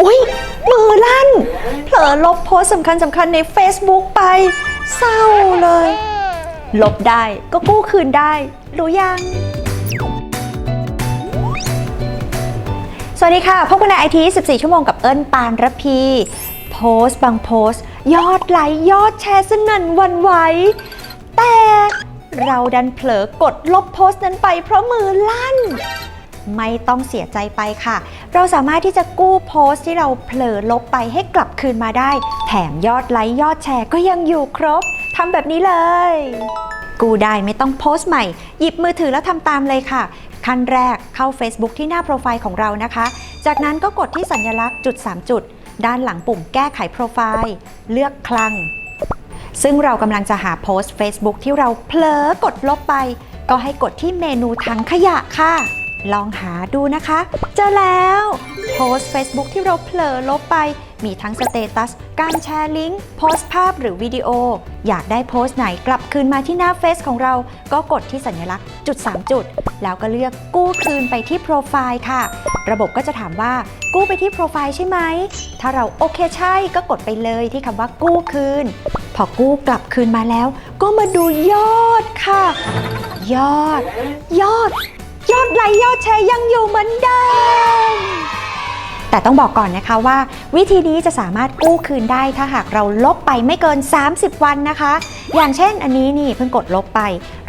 อุ้ยมือลั่น เผลอลบโพสต์สำคัญสำคัญใน Facebook ไป เศร้าเลย ลบได้ก็กู้คืนได้ รู้ยัง สวัสดีค่ะ พบกันในไอที14 ชั่วโมงกับเอิญปานระพี โพสต์บางโพสต์ ยอดไลค์ยอดแชร์สนั่นวันไหวแต่เราดันเผลอกดลบโพสต์นั้นไปเพราะมือลั่น ไม่ต้องเสียใจไปค่ะ เราสามารถที่จะกู้โพสต์ที่เราเผลอลบไปให้กลับคืนมาได้ แถมยอดไลค์ยอดแชร์ก็ยังอยู่ครบทำแบบนี้เลย กู้ได้ไม่ต้องโพสต์ใหม่ หยิบมือถือแล้วทำตามเลยค่ะ ขั้นแรกเข้า Facebook ที่หน้าโปรไฟล์ของเรานะคะ จากนั้นก็กดที่สัญลักษณ์จุด 3 จุด ด้านหลังปุ่มแก้ไขโปรไฟล์ เลือกคลังซึ่งเรากำลังจะหาโพสต์ Facebook ที่เราเผลอกดลบไป ก็ให้กดที่เมนูถังขยะค่ะ ลองหาดูนะคะ เจอแล้วโพสต์ Facebook ที่เราเผลอลบไป มีทั้งสเตตัส การแชร์ลิงก์โพสต์ภาพหรือวิดีโอ อยากได้โพสต์ไหนกลับคืนมาที่หน้าเฟซของเรา ก็กดที่สัญลักษณ์จุด 3 จุด แล้วก็เลือกกู้คืนไปที่โปรไฟล์ค่ะ ระบบก็จะถามว่ากู้ไปที่โปรไฟล์ใช่ไหม ถ้าเราโอเคใช่ก็กดไปเลยที่คำว่ากู้คืน พอกู้กลับคืนมาแล้ว ก็มาดูยอดค่ะ ยอด ยอด ยอดไลค์ยอดแชร์ยังอยู่เหมือนเดิม แต่ต้องบอกก่อนนะคะว่า วิธีนี้จะสามารถกู้คืนได้ถ้าหากเราลบไปไม่เกิน 30 วันนะคะ อย่างเช่นอันนี้นี่เพิ่งกดลบไป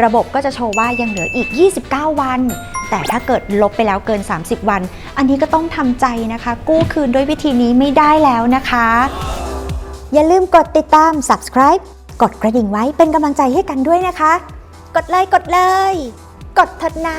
ระบบก็จะโชว์ว่ายังเหลืออีก 29 วัน แต่ถ้าเกิดลบไปแล้วเกิน 30 วัน อันนี้ก็ต้องทำใจนะคะ กู้คืนด้วยวิธีนี้ไม่ได้แล้วนะคะ อย่าลืมกดติดตาม subscribe กดกระดิ่งไว้เป็นกำลังใจให้กันด้วยนะคะ กดเลยกดเลย กดเถิดนะ